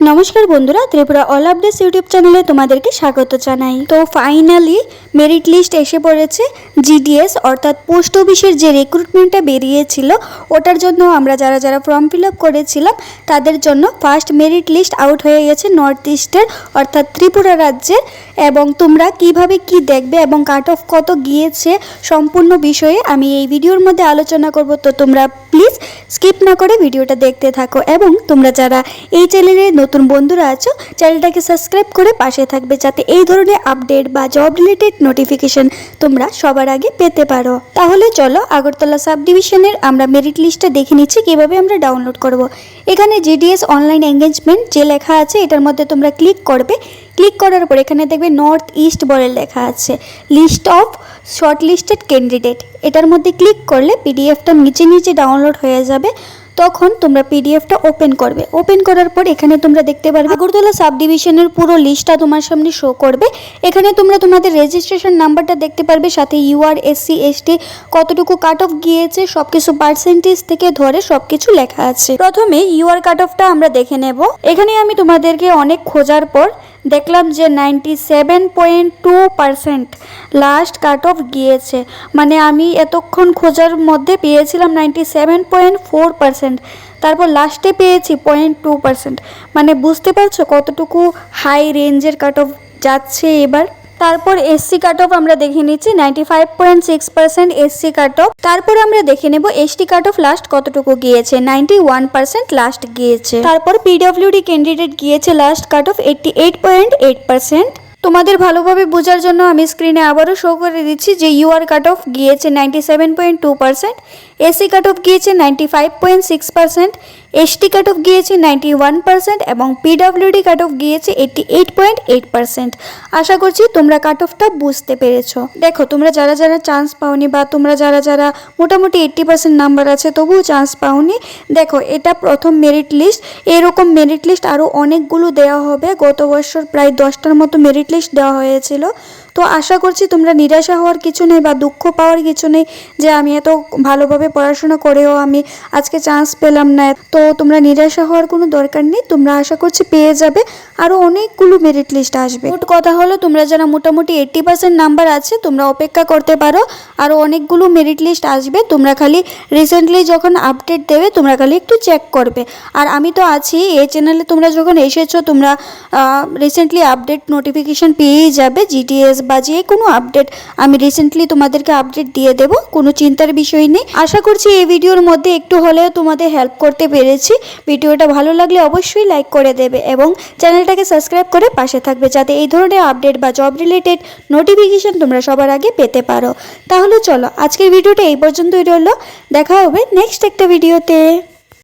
নমস্কার বন্ধুরা, Tripura all updates YouTube চ্যানেলে তোমাদেরকে স্বাগত জানাই। তো ফাইনালি মেরিট লিস্ট এসে পড়েছে জিডিএস অর্থাৎ পোস্ট অফিসের যে রিক্রুটমেন্টটা বেরিয়েছিল, ওটার জন্য আমরা যারা যারা ফর্ম ফিল আপ করেছিলাম, তাদের জন্য ফার্স্ট মেরিট লিস্ট আউট হয়ে গেছে নর্থ ইস্টের অর্থাৎ ত্রিপুরা রাজ্যের। এবং তোমরা কীভাবে কি দেখবে এবং কাট অফ কত গিয়েছে সম্পূর্ণ বিষয়ে আমি এই ভিডিওর মধ্যে আলোচনা করব। তো তোমরা প্লিজ স্কিপ না করে ভিডিওটা দেখতে থাকো। এবং তোমরা যারা এই চ্যানেলে নতুন বন্ধুরা আছো, চ্যানেলটাকে সাবস্ক্রাইব করে পাশে থাকবে যাতে এই ধরনের আপডেট বা জব রিলেটেড নোটিফিকেশন তোমরা সবার আগে পেতে পারো। তাহলে চলো আগরতলা সাব ডিভিশনের আমরা মেরিট লিস্টটা দেখে নিচ্ছি, কীভাবে আমরা ডাউনলোড করব। এখানে জিডিএস অনলাইন এঙ্গেজমেন্ট যে লেখা আছে, এটার মধ্যে তোমরা ক্লিক করবে। ক্লিক করার পর এখানে দেখবে নর্থ ইস্ট বলে লেখা আছে। List of short listed candidate এটার মধ্যে ক্লিক করলে পিডিএফটা নিচে নিচে ডাউনলোড হয়ে যাবে। তখন তোমরা পিডিএফটা ওপেন করবে। ওপেন করার পর এখানে তোমরা দেখতে পারবে আগরতলা সাব ডিভিশনের পুরো লিস্টটা তোমার সামনে শো করবে। এখানে তোমরা তোমাদের রেজিস্ট্রেশন নাম্বারটা দেখতে পারবে, সাথে ইউআর এসসি এসটি কতটুকু কাট অফ গিয়েছে সব কিছু পার্সেন্টেজ থেকে ধরে সব কিছু লেখা আছে। প্রথমে ইউআর কাট অফটা আমরা দেখে নেব। এখানে আমি তোমাদেরকে অনেক খোঁজার পর দেখলাম যে ninety seven point two percent last cut off গিয়েছে। মানে আমি এতক্ষণ খোঁজার মধ্যে পেয়েছিলাম ninety seven point four percent তারপর লাস্টে পেয়েছি পয়েন্ট টু পারসেন্ট মানে বুঝতে পারছ কতটুকু হাই রেঞ্জের কাট অফ যাচ্ছে এবার? তারপর এসসি কাট অফ আমরা দেখে নিচ্ছি ninety five point six percent SC cut off তারপর আমরা দেখে নেব এসটি কাট অফ লাস্ট কতটুকু গিয়েছে? নাইনটি ওয়ান পার্সেন্ট লাস্ট গিয়েছে। তারপর পিডব্লিউডি ক্যান্ডিডেট গিয়েছে last cut off eighty eight point eight percent তোমাদের ভালোভাবে বোঝার জন্য আমি স্ক্রিনে আবারও শো করে দিচ্ছি যে ইউআর কাট অফ গিয়েছে ninety seven point two percent SC cut off গিয়েছে ninety five point six percent ST cut off গিয়েছে নাইনটি ওয়ান পার্সেন্ট এবং পিডাব্লিউডি কাট অফ গিয়েছে eighty eight point eight percent আশা করছি তোমরা কাট অফটা বুঝতে পেরেছ। দেখো, তোমরা যারা যারা চান্স পাওনি বা তোমরা যারা যারা মোটামুটি এইট্টি পার্সেন্ট নাম্বার আছে, তবুও চান্স পাওনি। দেখো, এটা প্রথম মেরিট লিস্ট এরকম মেরিট লিস্ট আরও অনেকগুলো দেওয়া হবে। গত বছর প্রায় দশটার মতো মেরিট লিস্ট দেওয়া হয়েছিল। তো আশা করছি তোমরা নিরাশা হওয়ার কিছু নেই বা দুঃখ পাওয়ার কিছু নেই যে আমি এত ভালোভাবে পড়াশোনা করেও আমি আজকে চান্স পেলাম না। তো তোমরা নিরাশা হওয়ার কোনো দরকার নেই, তোমরা আশা করছি পেয়ে যাবে। আরও অনেকগুলো মেরিট লিস্ট আসবে। মোট কথা হলো, তোমরা যারা মোটামুটি এইট্টি পার্সেন্ট নাম্বার আছে, তোমরা অপেক্ষা করতে পারো। আরও অনেকগুলো মেরিট লিস্ট আসবে, তোমরা খালি রিসেন্টলি যখন আপডেট দেবে, তোমরা খালি একটু চেক করবে। আর আমি তো আছি, এই চ্যানেলে তোমরা যখন এসেছ, তোমরা রিসেন্টলি আপডেট নোটিফিকেশন পেয়েই যাবে জিটিএস বা যে কোনো আপডেট আমি রিসেন্টলি তোমাদেরকে আপডেট দিয়ে দেবো, কোনো চিন্তার বিষয় নেই। আশা করছি এই ভিডিওর মধ্যে একটু হলেও তোমাদের হেল্প করতে পেরেছি। ভিডিওটা ভালো লাগলে অবশ্যই লাইক করে দেবে এবং চ্যানেলটাকে সাবস্ক্রাইব করে পাশে থাকবে, যাতে এই ধরনের আপডেট বা জব রিলেটেড নোটিফিকেশন তোমরা সবার আগে পেতে পারো। তাহলে চলো, আজকের ভিডিওটা এই পর্যন্তই রইল। দেখা হবে নেক্সট একটা ভিডিওতে